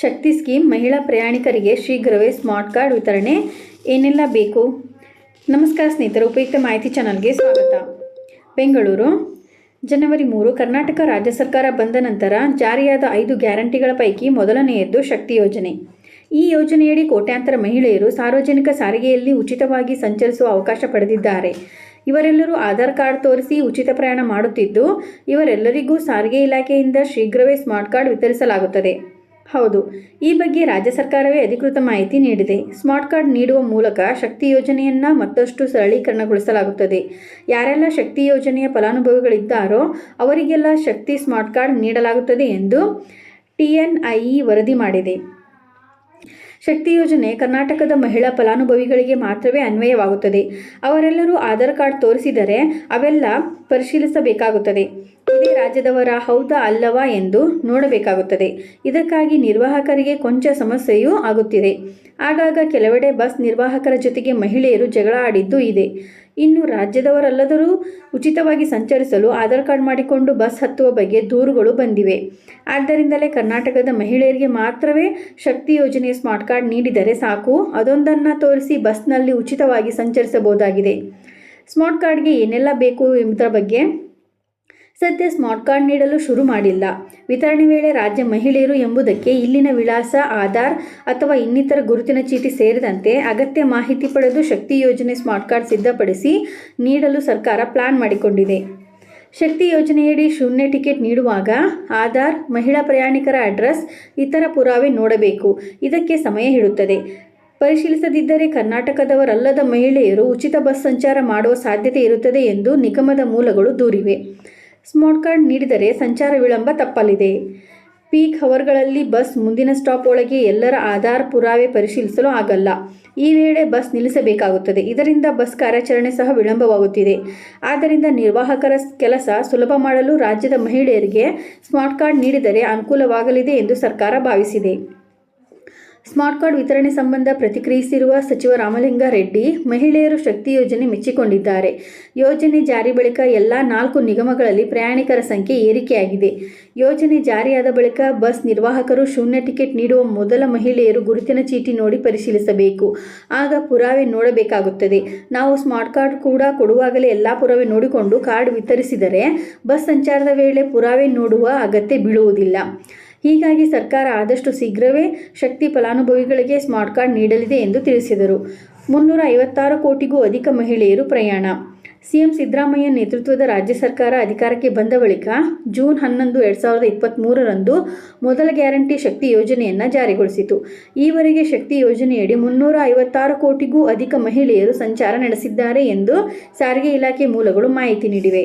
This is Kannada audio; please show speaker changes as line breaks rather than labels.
ಶಕ್ತಿ ಸ್ಕೀಮ್ ಮಹಿಳಾ ಪ್ರಯಾಣಿಕರಿಗೆ ಶೀಘ್ರವೇ ಸ್ಮಾರ್ಟ್ ಕಾರ್ಡ್ ವಿತರಣೆ ಏನೆಲ್ಲ ಬೇಕು? ನಮಸ್ಕಾರ ಸ್ನೇಹಿತರೆ, ಉಪಯುಕ್ತ ಮಾಹಿತಿ ಚಾನಲ್ಗೆ ಸ್ವಾಗತ. ಬೆಂಗಳೂರು, ಜನವರಿ ಮೂರು, ಕರ್ನಾಟಕ ರಾಜ್ಯ ಸರ್ಕಾರ ಬಂದ ನಂತರ ಜಾರಿಯಾದ ಐದು ಗ್ಯಾರಂಟಿಗಳ ಪೈಕಿ ಮೊದಲನೆಯದ್ದು ಶಕ್ತಿ ಯೋಜನೆ. ಈ ಯೋಜನೆಯಡಿ ಕೋಟ್ಯಾಂತರ ಮಹಿಳೆಯರು ಸಾರ್ವಜನಿಕ ಸಾರಿಗೆಯಲ್ಲಿ ಉಚಿತವಾಗಿ ಸಂಚರಿಸುವ ಅವಕಾಶ ಪಡೆದಿದ್ದಾರೆ. ಇವರೆಲ್ಲರೂ ಆಧಾರ್ ಕಾರ್ಡ್ ತೋರಿಸಿ ಉಚಿತ ಪ್ರಯಾಣ ಮಾಡುತ್ತಿದ್ದು, ಇವರೆಲ್ಲರಿಗೂ ಸಾರಿಗೆ ಇಲಾಖೆಯಿಂದ ಶೀಘ್ರವೇ ಸ್ಮಾರ್ಟ್ ಕಾರ್ಡ್ ವಿತರಿಸಲಾಗುತ್ತದೆ. ಹೌದು. ಈ ಬಗ್ಗೆ ರಾಜ್ಯ ಸರ್ಕಾರವೇ ಅಧಿಕೃತ ಮಾಹಿತಿ ನೀಡಿದೆ. ಸ್ಮಾರ್ಟ್ ಕಾರ್ಡ್ ನೀಡುವ ಮೂಲಕ ಶಕ್ತಿ ಯೋಜನೆಯನ್ನು ಮತ್ತಷ್ಟು ಸರಳೀಕರಣಗೊಳಿಸಲಾಗುತ್ತದೆ. ಯಾರೆಲ್ಲ ಶಕ್ತಿ ಯೋಜನೆಯ ಫಲಾನುಭವಿಗಳಿದ್ದಾರೋ ಅವರಿಗೆಲ್ಲ ಶಕ್ತಿ ಸ್ಮಾರ್ಟ್ ಕಾರ್ಡ್ ನೀಡಲಾಗುತ್ತದೆ ಎಂದು ಟಿಎನ್ಐಇ ವರದಿ ಮಾಡಿದೆ. ಶಕ್ತಿ ಯೋಜನೆ ಕರ್ನಾಟಕದ ಮಹಿಳಾ ಫಲಾನುಭವಿಗಳಿಗೆ ಮಾತ್ರವೇ ಅನ್ವಯವಾಗುತ್ತದೆ. ಅವರೆಲ್ಲರೂ ಆಧಾರ್ ಕಾರ್ಡ್ ತೋರಿಸಿದರೆ ಅವೆಲ್ಲ ಪರಿಶೀಲಿಸಬೇಕಾಗುತ್ತದೆ. ಇದೇ ರಾಜ್ಯದವರ ಹೌದಾ ಅಲ್ಲವಾ ಎಂದು ನೋಡಬೇಕಾಗುತ್ತದೆ. ಇದಕ್ಕಾಗಿ ನಿರ್ವಾಹಕರಿಗೆ ಕೊಂಚ ಸಮಸ್ಯೆಯೂ ಆಗುತ್ತಿದೆ. ಆಗಾಗ ಕೆಲವೆಡೆ ಬಸ್ ನಿರ್ವಾಹಕರ ಜೊತೆಗೆ ಮಹಿಳೆಯರು ಜಗಳ ಆಡಿದ್ದು ಇದೆ. ಇನ್ನು ರಾಜ್ಯದವರಲ್ಲದರೂ ಉಚಿತವಾಗಿ ಸಂಚರಿಸಲು ಆಧಾರ್ ಕಾರ್ಡ್ ಮಾಡಿಕೊಂಡು ಬಸ್ ಹತ್ತುವ ಬಗ್ಗೆ ದೂರುಗಳು ಬಂದಿವೆ. ಆದ್ದರಿಂದಲೇ ಕರ್ನಾಟಕದ ಮಹಿಳೆಯರಿಗೆ ಮಾತ್ರವೇ ಶಕ್ತಿ ಯೋಜನೆಯ ಸ್ಮಾರ್ಟ್ ಕಾರ್ಡ್ ನೀಡಿದರೆ ಸಾಕು. ಅದೊಂದನ್ನು ತೋರಿಸಿ ಬಸ್ನಲ್ಲಿ ಉಚಿತವಾಗಿ ಸಂಚರಿಸಬಹುದಾಗಿದೆ. ಸ್ಮಾರ್ಟ್ ಕಾರ್ಡ್ಗೆ ಏನೆಲ್ಲ ಬೇಕು ಎಂಬುದರ ಬಗ್ಗೆ ಸದ್ಯ ಸ್ಮಾರ್ಟ್ ಕಾರ್ಡ್ ನೀಡಲು ಶುರು ಮಾಡಿಲ್ಲ. ವಿತರಣೆ ವೇಳೆ ರಾಜ್ಯ ಮಹಿಳೆಯರು ಎಂಬುದಕ್ಕೆ ಇಲ್ಲಿನ ವಿಳಾಸ, ಆಧಾರ್ ಅಥವಾ ಇನ್ನಿತರ ಗುರುತಿನ ಚೀಟಿ ಸೇರಿದಂತೆ ಅಗತ್ಯ ಮಾಹಿತಿ ಪಡೆದು ಶಕ್ತಿ ಯೋಜನೆ ಸ್ಮಾರ್ಟ್ ಕಾರ್ಡ್ ಸಿದ್ಧಪಡಿಸಿ ನೀಡಲು ಸರ್ಕಾರ ಪ್ಲಾನ್ ಮಾಡಿಕೊಂಡಿದೆ. ಶಕ್ತಿ ಯೋಜನೆಯಡಿ ಶೂನ್ಯ ಟಿಕೆಟ್ ನೀಡುವಾಗ ಆಧಾರ್, ಮಹಿಳಾ ಪ್ರಯಾಣಿಕರ ಅಡ್ರೆಸ್, ಇತರ ಪುರಾವೆ ನೋಡಬೇಕು. ಇದಕ್ಕೆ ಸಮಯ ಹಿಡುತ್ತದೆ. ಪರಿಶೀಲಿಸದಿದ್ದರೆ ಕರ್ನಾಟಕದವರಲ್ಲದ ಮಹಿಳೆಯರು ಉಚಿತ ಬಸ್ ಸಂಚಾರ ಮಾಡುವ ಸಾಧ್ಯತೆ ಇರುತ್ತದೆ ಎಂದು ನಿಗಮದ ಮೂಲಗಳು ದೂರಿವೆ. ಸ್ಮಾರ್ಟ್ ಕಾರ್ಡ್ ನೀಡಿದರೆ ಸಂಚಾರ ವಿಳಂಬ ತಪ್ಪಲಿದೆ. ಪೀಕ್ ಹವರ್ಗಳಲ್ಲಿ ಬಸ್ ಮುಂದಿನ ಸ್ಟಾಪ್ ಒಳಗೆ ಎಲ್ಲರ ಆಧಾರ್ ಪುರಾವೆ ಪರಿಶೀಲಿಸಲು ಆಗಲ್ಲ. ಈ ವೇಳೆ ಬಸ್ ನಿಲ್ಲಿಸಬೇಕಾಗುತ್ತದೆ. ಇದರಿಂದ ಬಸ್ ಕಾರ್ಯಾಚರಣೆ ಸಹ ವಿಳಂಬವಾಗುತ್ತಿದೆ. ಆದ್ದರಿಂದ ನಿರ್ವಾಹಕರ ಕೆಲಸ ಸುಲಭ ಮಾಡಲು ರಾಜ್ಯದ ಮಹಿಳೆಯರಿಗೆ ಸ್ಮಾರ್ಟ್ ಕಾರ್ಡ್ ನೀಡಿದರೆ ಅನುಕೂಲವಾಗಲಿದೆ ಎಂದು ಸರ್ಕಾರ ಭಾವಿಸಿದೆ. ಸ್ಮಾರ್ಟ್ ಕಾರ್ಡ್ ವಿತರಣೆ ಸಂಬಂಧ ಪ್ರತಿಕ್ರಿಯಿಸಿರುವ ಸಚಿವ ರಾಮಲಿಂಗಾರೆಡ್ಡಿ ಮಹಿಳೆಯರು ಶಕ್ತಿ ಯೋಜನೆ ಮೆಚ್ಚಿಕೊಂಡಿದ್ದಾರೆ. ಯೋಜನೆ ಜಾರಿ ಬಳಿಕ ಎಲ್ಲ ನಾಲ್ಕು ನಿಗಮಗಳಲ್ಲಿ ಪ್ರಯಾಣಿಕರ ಸಂಖ್ಯೆ ಏರಿಕೆಯಾಗಿದೆ. ಯೋಜನೆ ಜಾರಿಯಾದ ಬಳಿಕ ಬಸ್ ನಿರ್ವಾಹಕರು ಶೂನ್ಯ ಟಿಕೆಟ್ ನೀಡುವ ಮೊದಲ ಮಹಿಳೆಯರು ಗುರುತಿನ ಚೀಟಿ ನೋಡಿ ಪರಿಶೀಲಿಸಬೇಕು. ಆಗ ಪುರಾವೆ ನೋಡಬೇಕಾಗುತ್ತದೆ. ನಾವು ಸ್ಮಾರ್ಟ್ ಕಾರ್ಡ್ ಕೂಡ ಕೊಡುವಾಗಲೇ ಎಲ್ಲ ಪುರಾವೆ ನೋಡಿಕೊಂಡು ಕಾರ್ಡ್ ವಿತರಿಸಿದರೆ ಬಸ್ ಸಂಚಾರದ ವೇಳೆ ಪುರಾವೆ ನೋಡುವ ಅಗತ್ಯ ಬೀಳುವುದಿಲ್ಲ. ಹೀಗಾಗಿ ಸರ್ಕಾರ ಆದಷ್ಟು ಶೀಘ್ರವೇ ಶಕ್ತಿ ಫಲಾನುಭವಿಗಳಿಗೆ ಸ್ಮಾರ್ಟ್ ಕಾರ್ಡ್ ನೀಡಲಿದೆ ಎಂದು ತಿಳಿಸಿದರು. ಮುನ್ನೂರ ಐವತ್ತಾರು ಕೋಟಿಗೂ ಅಧಿಕ ಮಹಿಳೆಯರು ಪ್ರಯಾಣ. ಸಿಎಂ ಸಿದ್ದರಾಮಯ್ಯ ನೇತೃತ್ವದ ರಾಜ್ಯ ಸರ್ಕಾರ ಅಧಿಕಾರಕ್ಕೆ ಬಂದ ಬಳಿಕ ಜೂನ್ ಹನ್ನೊಂದು ಎರಡು ಸಾವಿರದ ಇಪ್ಪತ್ತ್ಮೂರರಂದು ಮೊದಲ ಗ್ಯಾರಂಟಿ ಶಕ್ತಿ ಯೋಜನೆಯನ್ನು ಜಾರಿಗೊಳಿಸಿತು. ಈವರೆಗೆ ಶಕ್ತಿ ಯೋಜನೆಯಡಿ ಮುನ್ನೂರ ಐವತ್ತಾರು ಕೋಟಿಗೂ ಅಧಿಕ ಮಹಿಳೆಯರು ಸಂಚಾರ ನಡೆಸಿದ್ದಾರೆ ಎಂದು ಸಾರಿಗೆ ಇಲಾಖೆ ಮೂಲಗಳು ಮಾಹಿತಿ ನೀಡಿವೆ.